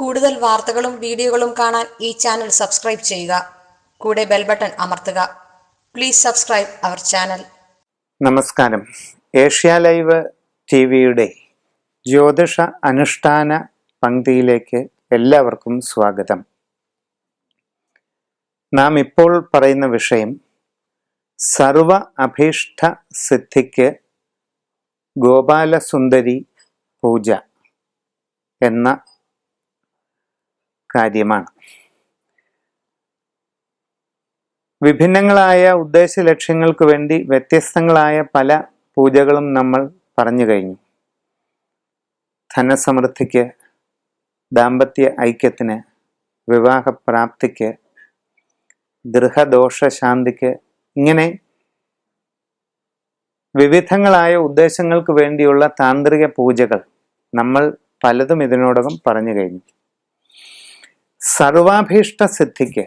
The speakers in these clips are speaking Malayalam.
കൂടുതൽ വാർത്തകളും വീഡിയോകളും കാണാൻ ഈ ചാനൽ സബ്സ്ക്രൈബ് ചെയ്യുക. കൂടെ ബെൽ ബട്ടൺ അമർത്തുക. Please subscribe our channel. നമസ്കാരം. ഏഷ്യ ലൈവ് ടി വിയുടെ ജ്യോതിഷ അനുഷ്ഠാന പങ്ക്തിയിലേക്ക് എല്ലാവർക്കും സ്വാഗതം. നാം ഇപ്പോൾ പറയുന്ന വിഷയം സർവ അഭീഷ്ട സിദ്ധിക്ക് ഗോപാലസുന്ദരി പൂജ എന്ന കാര്യമാണ്. വിഭിന്നങ്ങളായ ഉദ്ദേശ ലക്ഷ്യങ്ങൾക്ക് വേണ്ടി വ്യത്യസ്തങ്ങളായ പല പൂജകളും നമ്മൾ പറഞ്ഞു കഴിഞ്ഞു. ധനസമൃദ്ധിക്ക് ദാമ്പത്യ ഐക്യത്തിന് വിവാഹപ്രാപ്തിക്ക് ഗൃഹദോഷശാന്തിക്ക് ഇങ്ങനെ വിവിധങ്ങളായ ഉദ്ദേശങ്ങൾക്ക് വേണ്ടിയുള്ള താന്ത്രിക പൂജകൾ നമ്മൾ പലതും ഇതിനോടകം പറഞ്ഞു കഴിഞ്ഞു. സർവാഭീഷ്ട സിദ്ധിക്ക്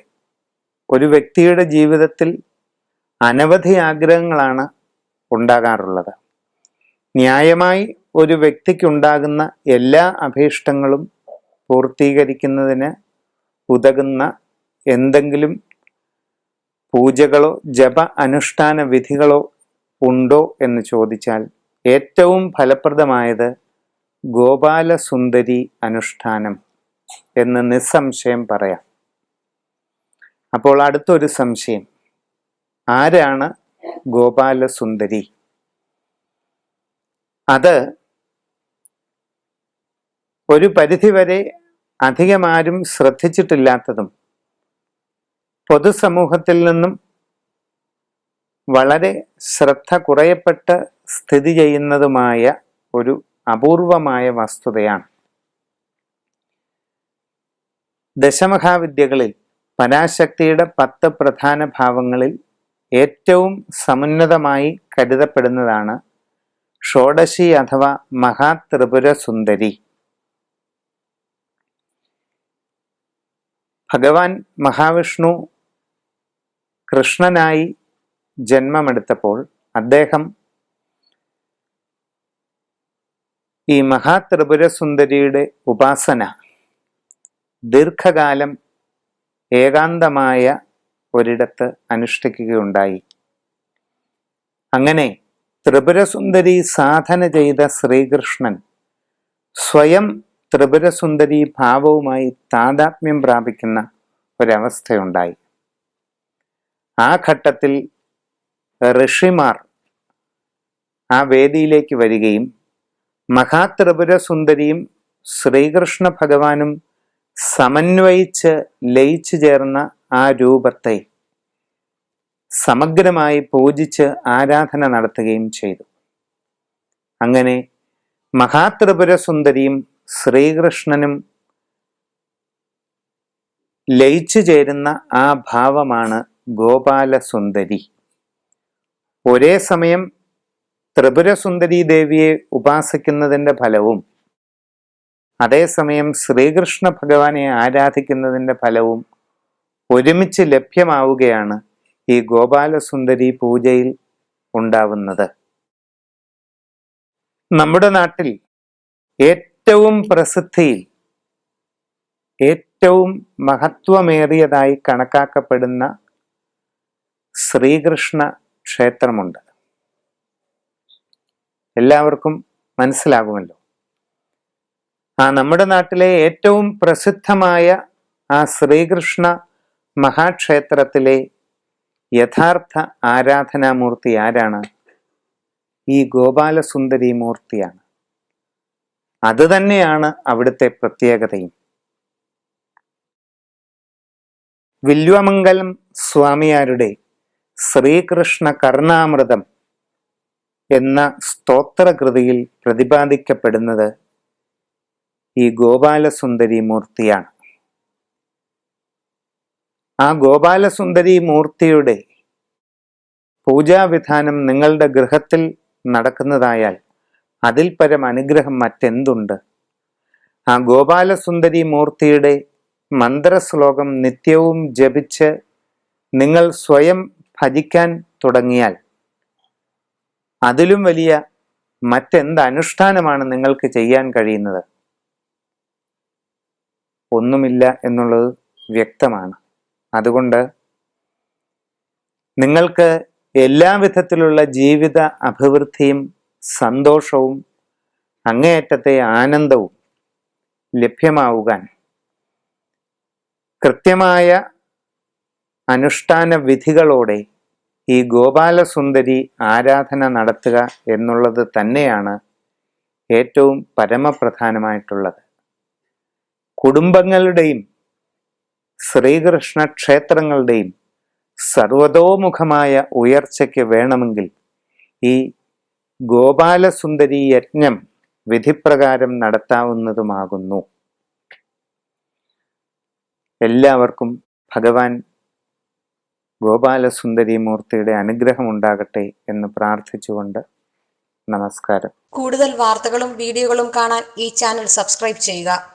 ഒരു വ്യക്തിയുടെ ജീവിതത്തിൽ അനവധി ആഗ്രഹങ്ങളാണ് ഉണ്ടാകാറുള്ളത്. ന്യായമായി ഒരു വ്യക്തിക്കുണ്ടാകുന്ന എല്ലാ അഭീഷ്ടങ്ങളും പൂർത്തീകരിക്കുന്നതിന് ഉതകുന്ന എന്തെങ്കിലും പൂജകളോ ജപ അനുഷ്ഠാന വിധികളോ ഉണ്ടോ എന്ന് ചോദിച്ചാൽ ഏറ്റവും ഫലപ്രദമായത് ഗോപാലസുന്ദരി അനുഷ്ഠാനം. എന്ന് നിസ്സംശയം പറയാം. അപ്പോൾ അടുത്തൊരു സംശയം. ആരാണ് ഗോപാലസുന്ദരി? അത് ഒരു പരിധിവരെ അധികമാരും ശ്രദ്ധിച്ചിട്ടില്ലാത്തതും പൊതുസമൂഹത്തിൽ നിന്നും വളരെ ശ്രദ്ധ കുറയപ്പെട്ട് സ്ഥിതി ചെയ്യുന്നതുമായ ഒരു അപൂർവമായ വസ്തുതയാണ്. ദശമഹാവിദ്യകളിൽ പരാശക്തിയുടെ പത്ത് പ്രധാന ഭാവങ്ങളിൽ ഏറ്റവും സമുന്നതമായി കരുതപ്പെടുന്നതാണ് ഷോഡശി അഥവാ മഹാത്രിപുര സുന്ദരി ഭഗവാൻ മഹാവിഷ്ണു കൃഷ്ണനായി ജന്മമെടുത്തപ്പോൾ അദ്ദേഹം ഈ മഹാത്രിപുര സുന്ദരിയുടെ ഉപാസന ദീർഘകാലം ഏകാന്തമായ ഒരിടത്ത് അനുഷ്ഠിക്കുകയുണ്ടായി. അങ്ങനെ ത്രിപുരസുന്ദരി സാധന ചെയ്ത ശ്രീകൃഷ്ണൻ സ്വയം ത്രിപുരസുന്ദരി ഭാവവുമായി താതാത്മ്യം പ്രാപിക്കുന്ന ഒരവസ്ഥയുണ്ടായി. ആ ഘട്ടത്തിൽ ഋഷിമാർ ആ വേദിയിലേക്ക് വരികയും മഹാത്രിപുരസുന്ദരിയും ശ്രീകൃഷ്ണ ഭഗവാനും സമന്വയിച്ച് ലയിച്ചു ചേർന്ന ആ രൂപത്തെ സമഗ്രമായി പൂജിച്ച് ആരാധന നടത്തുകയും ചെയ്തു. അങ്ങനെ മഹാത്രിപുര സുന്ദരിയും ശ്രീകൃഷ്ണനും ലയിച്ചു ചേരുന്ന ആ ഭാവമാണ് ഗോപാലസുന്ദരി. ഒരേ സമയം ത്രിപുരസുന്ദരി ദേവിയെ ഉപാസിക്കുന്നതിന്റെ ഫലവും അതേസമയം ശ്രീകൃഷ്ണ ഭഗവാനെ ആരാധിക്കുന്നതിന്റെ ഫലവും ഒരുമിച്ച് ലഭ്യമാവുകയാണ് ഈ ഗോപാലസുന്ദരി പൂജയിൽ ഉണ്ടാവുന്നത്. നമ്മുടെ നാട്ടിൽ ഏറ്റവും പ്രസിദ്ധിയിൽ ഏറ്റവും മഹത്വമേറിയതായി കണക്കാക്കപ്പെടുന്ന ശ്രീകൃഷ്ണ ക്ഷേത്രമുണ്ട്. എല്ലാവർക്കും മനസ്സിലാകുമല്ലോ. ആ നമ്മുടെ നാട്ടിലെ ഏറ്റവും പ്രസിദ്ധമായ ആ ശ്രീകൃഷ്ണ മഹാക്ഷേത്രത്തിലെ യഥാർത്ഥ ആരാധനാമൂർത്തി ആരാണ്? ഈ ഗോപാലസുന്ദരി മൂർത്തിയാണ്. അത് തന്നെയാണ് അവിടുത്തെ പ്രത്യേകതയും. വില്വമംഗലം സ്വാമിയാരുടെ ശ്രീകൃഷ്ണ കർണാമൃതം എന്ന സ്തോത്രകൃതിയിൽ പ്രതിപാദിക്കപ്പെടുന്നത് ഈ ഗോപാലസുന്ദരി മൂർത്തിയാണ്. ആ ഗോപാലസുന്ദരി മൂർത്തിയുടെ പൂജാവിധാനം നിങ്ങളുടെ ഗൃഹത്തിൽ നടക്കുന്നതായാൽ അതിൽ പരം അനുഗ്രഹം മറ്റെന്തുണ്ട്? ആ ഗോപാലസുന്ദരി മൂർത്തിയുടെ മന്ത്രശ്ലോകം നിത്യവും ജപിച്ച് നിങ്ങൾ സ്വയം ഭജിക്കാൻ തുടങ്ങിയാൽ അതിലും വലിയ മറ്റെന്ത് അനുഷ്ഠാനമാണ് നിങ്ങൾക്ക് ചെയ്യാൻ കഴിയുന്നത്? ഒന്നുമില്ല എന്നുള്ളത് വ്യക്തമാണ്. അതുകൊണ്ട് നിങ്ങൾക്ക് എല്ലാ വിധത്തിലുള്ള ജീവിത അഭിവൃദ്ധിയും സന്തോഷവും അങ്ങേയറ്റത്തെ ആനന്ദവും ലഭ്യമാവുകാൻ കൃത്യമായ അനുഷ്ഠാന വിധികളോടെ ഈ ഗോപാലസുന്ദരി ആരാധന നടത്തുക എന്നുള്ളത് തന്നെയാണ് ഏറ്റവും പരമപ്രധാനമായിട്ടുള്ളത്. കുടുംബങ്ങളുടെയും ശ്രീകൃഷ്ണ ക്ഷേത്രങ്ങളുടെയും സർവതോമുഖമായ ഉയർച്ചയ്ക്ക് വേണമെങ്കിൽ ഈ ഗോപാലസുന്ദരി യജ്ഞം വിധിപ്രകാരം നടത്താവുന്നതുമാകുന്നു. എല്ലാവർക്കും ഭഗവാൻ ഗോപാലസുന്ദരി മൂർത്തിയുടെ അനുഗ്രഹം ഉണ്ടാകട്ടെ എന്ന് പ്രാർത്ഥിച്ചുകൊണ്ട് നമസ്കാരം. കൂടുതൽ വാർത്തകളും വീഡിയോകളും കാണാൻ ഈ ചാനൽ സബ്സ്ക്രൈബ് ചെയ്യുക.